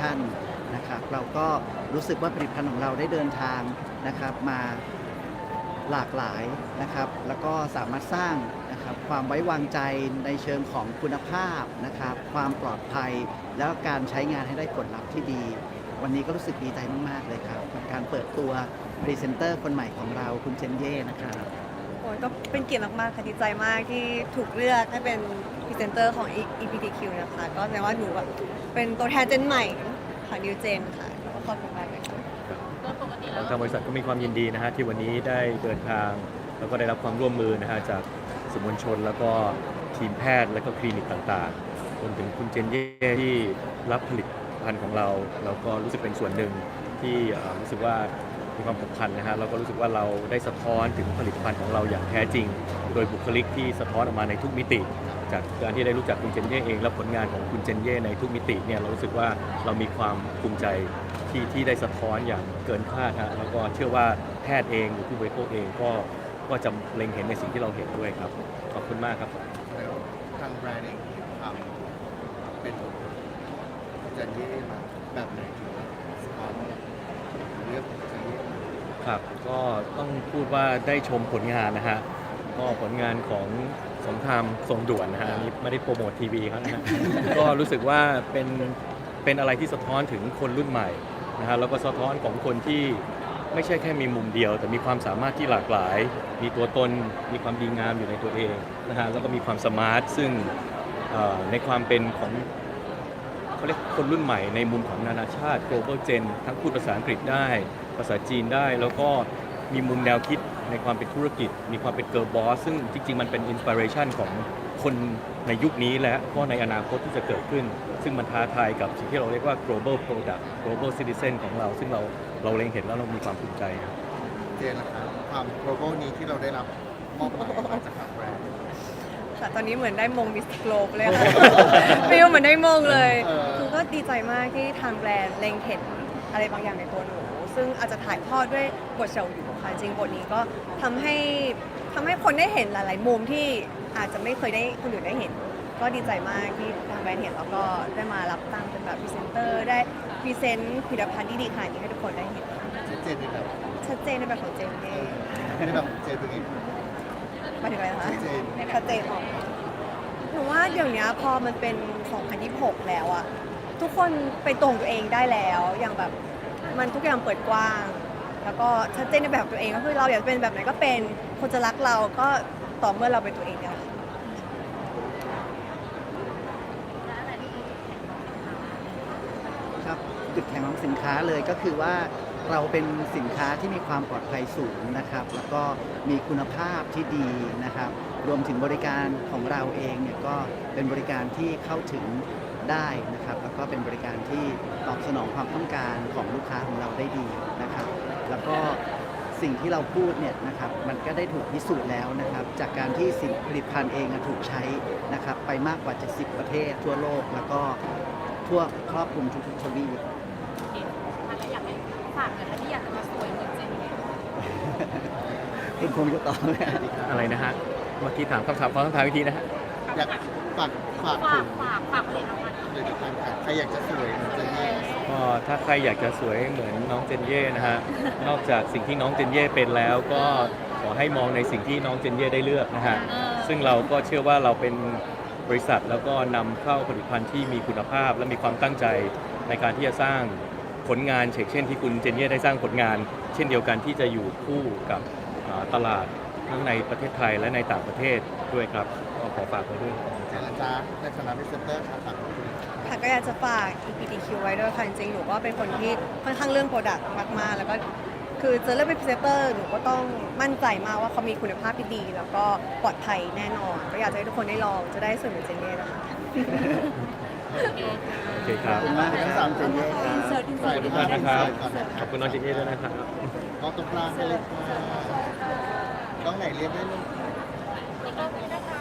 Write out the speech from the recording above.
ท่านนะครับเราก็รู้สึกว่าผลิตภัณฑ์ของเราได้เดินทางนะครับมาหลากหลายนะครับ แล้วก็สามารถสร้างนะครับความไว้วางใจในเชิงของคุณภาพนะครับ ความปลอดภัยแล้วการใช้งานให้ได้ผลลัพธ์ที่ดี วันนี้ก็รู้สึกดีใจมาก ๆ เลยครับกับการเปิดตัวพรีเซนเตอร์คนใหม่ของเราคุณเจนเย่นะครับ โอ้ยก็เป็นเกียรติมากๆค่ะดีใจมากที่ถูกเลือกให้เป็นพรีเซนเตอร์ของ EPTQ นะคะก็แปลว่าหนูแบบเป็นตัวแทนเจนใหม่ของนิวเจนค่ะก็ขอบคุณมากเลยค่ะทางบริษัทก็มีความยินดีนะฮะที่วันนี้ได้เดินทาง แล้วก็ได้รับความร่วมมือนะฮะจากสื่อมวลชน แล้วก็ทีมแพทย์และก็คลินิกต่างๆรวมถึงคุณเจนเย่ที่รับผลิตภัณฑ์ของเรา เราก็รู้สึกเป็นส่วนหนึ่งที่รู้สึกว่า มีความสำคัญนะฮะเราก็รู้สึกว่าเราได้สะท้อนถึงผลิตภัณฑ์ของเราอย่างแท้จริง โดยบุคลิกที่สะท้อนออกมาในทุกมิติ จากการที่ได้รู้จักคุณเจนเย่เองและผลงานของคุณเจนเย่ในทุกมิติเนี่ยเรารู้สึกว่าเรามีความภูมิใจที่ที่ได้สะท้อนอย่างเกินคาดฮะแล้วก็เชื่อว่าแพทย์เองหรือผู้บริโภคเองก็ก็จะเล็งเห็นในสิ่งที่เราเห็นด้วยครับขอบคุณมากครับแล้วทางแบรนด์เองเป็นเจนเย่มาแบบไหนถึงสปอนเลือกจันเย่มา ครับก็ต้องพูดว่าได้ชมผลงานนะฮะก็ผลงานของสงครามทรงด่วนนะฮะอันนี้ไม่ได้โปรโมททีวีครับนะฮะ ก็รู้สึกว่าเป็นเป็นอะไรที่สะท้อนถึงคนรุ่นใหม่นะฮะแล้วก็สะท้อนของคนที่ไม่ใช่แค่มีมุมเดียว แต่มีความสามารถที่หลากหลาย มีตัวตนมีความดีงามอยู่ในตัวเองนะฮะแล้วก็มีความสมาร์ทซึ่งเอ่อในความเป็นของ เขาเรียกคนรุ่นใหม่ในมุมของนานาชาติ global gen ทั้งพูดภาษาอังกฤษได้ ภาษาจีนได้ แล้วก็มีมุมแนวคิดในความเป็นธุรกิจ มีความเป็น girl boss ซึ่งจริง ๆ มันเป็น inspiration ของคนในยุคนี้และก็ในอนาคตที่จะเกิดขึ้น ซึ่งมันท้าทายกับสิ่งที่เราเรียกว่า global product global citizen ของเรา ซึ่งเราเราเล็งเห็นแล้วเรามีความภูมิใจครับเจนนะครับความ global นี้ที่เราได้รับมอบหมายมาจากทางแบรนด์ค่ะตอนนี้เหมือนได้มงมิสโกลบเลยค่ะฟิลเหมือนได้มงเลย เออคือ ก็ดีใจมากที่ทางแบรนด์เล็งเห็นอะไรบางอย่างในตัวหนู ซึ่งอาจจะถ่ายทอดด้วยบทเฉาอยู่ค่ะจริงบทนี้ก็ทำให้ทำให้คนได้เห็นหลาย ๆ มุมที่อาจจะไม่เคยได้คนอื่นได้เห็น ก็ดีใจมากที่ทางแบรนด์เห็นแล้วก็ได้มารับตั้งเป็นแบบพรีเซนเตอร์ได้พรีเซนต์ผลิตภัณฑ์ที่ดีขนาดนี้ให้ทุกคนได้เห็นชัดเจนในแบบชัดเจนในแบบของเจนเองในแบบเจนเป็นไงหมายถึงอะไรนะคะชัดเจนชัดเจนออกหนูว่าเดี๋ยวนี้พอมันเป็น 2026 แล้วอะ ทุกคนไปตรงตัวเองได้แล้ว อย่างแบบมันทุกอย่างเปิดกว้าง แล้วก็ชัดเจนในแบบตัวเองก็คือเราอยากเป็นแบบไหนก็เป็นคนจะรักเราก็ต่อเมื่อเราเป็นตัวเองเนี่ยแหละครับจุดแข็งของสินค้าเลยก็คือว่า เราเป็นสินค้าที่มีความปลอดภัยสูงนะครับ แล้วก็มีคุณภาพที่ดีนะครับ รวมถึงบริการของเราเองเนี่ยก็เป็นบริการที่เข้าถึงได้นะครับ แล้วก็เป็นบริการที่ตอบสนองความต้องการของลูกค้าของเราได้ดีนะครับ แล้วก็สิ่งที่เราพูดเนี่ยนะครับมันก็ได้ถูกพิสูจน์แล้วนะครับ จากการที่สิ่งผลิตภัณฑ์เองถูกใช้นะครับ ไปมากกว่า 70 ประเทศทั่วโลก แล้วก็ทั่วครอบคลุมทุกๆทวีปากให้ฝากหน่อยค่ะที่อยากจะมาสวยเหมือนเจนนี่คุณคงจะตอบไม่ได้อะไรนะฮะ เมื่อกี้ถามคำถามขอคำถามอีกทีนะฮะ อยากฝากฝากฝาถึกงฝากฝากผลิตภัณฑ์ผลิตภัณฑ์ค่ะใครอยากจะสวยเหมือนจันเย่ก็ถ้าใครอยากจะสวยเหมือนน้องเจนเย่นะฮะ นอกจากสิ่งที่น้องเจนเย่เป็นแล้วก็ขอให้มองในสิ่งที่น้องเจนเย่ได้เลือกนะฮะเออซึ่งเราก็เชื่อว่าเราเป็นบริษัทแล้วก็นำเข้าผลิตภัณฑ์ที่มีคุณภาพ และมีความตั้งใจในการที่จะสร้าง ผลงานเช่นที่คุณเจนเย่ได้สร้างผลงาน เช่นเดียวกันที่จะอยู่คู่กับอ่าตลาดทั้งในประเทศไทยและในต่างประเทศด้วยครับก็ขอฝากไว้ด้วยเจนนะจ๊ะในฐานะพรีเซนเตอร์ค่ะฝากคุณค่ะก็อยากจะฝาก EPTQ ไว้ด้วยค่ะจริงๆหนูก็เป็นคนที่ค่อนข้างเรื่องโปรดักต์มากๆ แล้วก็คือจะเลือกเป็นพรีเซนเตอร์หนูก็ต้องมั่นใจมากว่าเขามีคุณภาพที่ดี แล้วก็ปลอดภัยแน่นอน ก็อยากจะให้ทุกคนได้ลองจะได้สวยเหมือนเจนเน่นะคะ โอเคครับ ขอบคุณมากครับสามเจนเย่ครับใส่ขอบคุณมากนะครับ ขอบคุณน้องเจนเย่ด้วยนะครับกล้องตรงกลางเลยค่ะกล้องไหนเรียกได้เลยนี่ก็ไม่ได้ค่ะ